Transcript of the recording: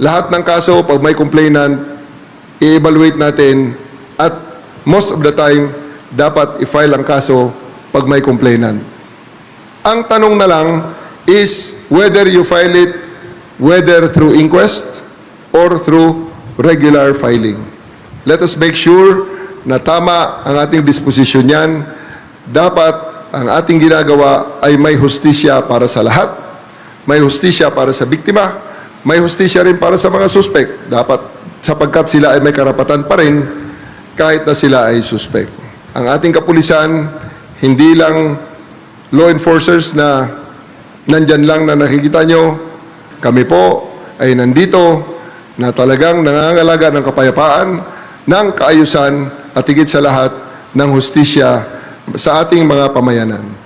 lahat ng kaso, pag may complainant, i-evaluate natin at most of the time, dapat i-file ang kaso pag may complainant. Ang tanong na lang is whether you file it whether through inquest or through regular filing. Let us make sure na tama ang ating disposisyon yan. Dapat ang ating ginagawa ay may hustisya para sa lahat. May hustisya para sa biktima. May hustisya rin para sa mga suspect. Dapat sapagkat sila ay may karapatan pa rin kahit na sila ay suspect. Ang ating kapulisan, hindi lang law enforcers na nandyan lang na nakikita nyo, kami po ay nandito na talagang nangangalaga ng kapayapaan, ng kaayusan at higit sa lahat ng hustisya sa ating mga pamayanan.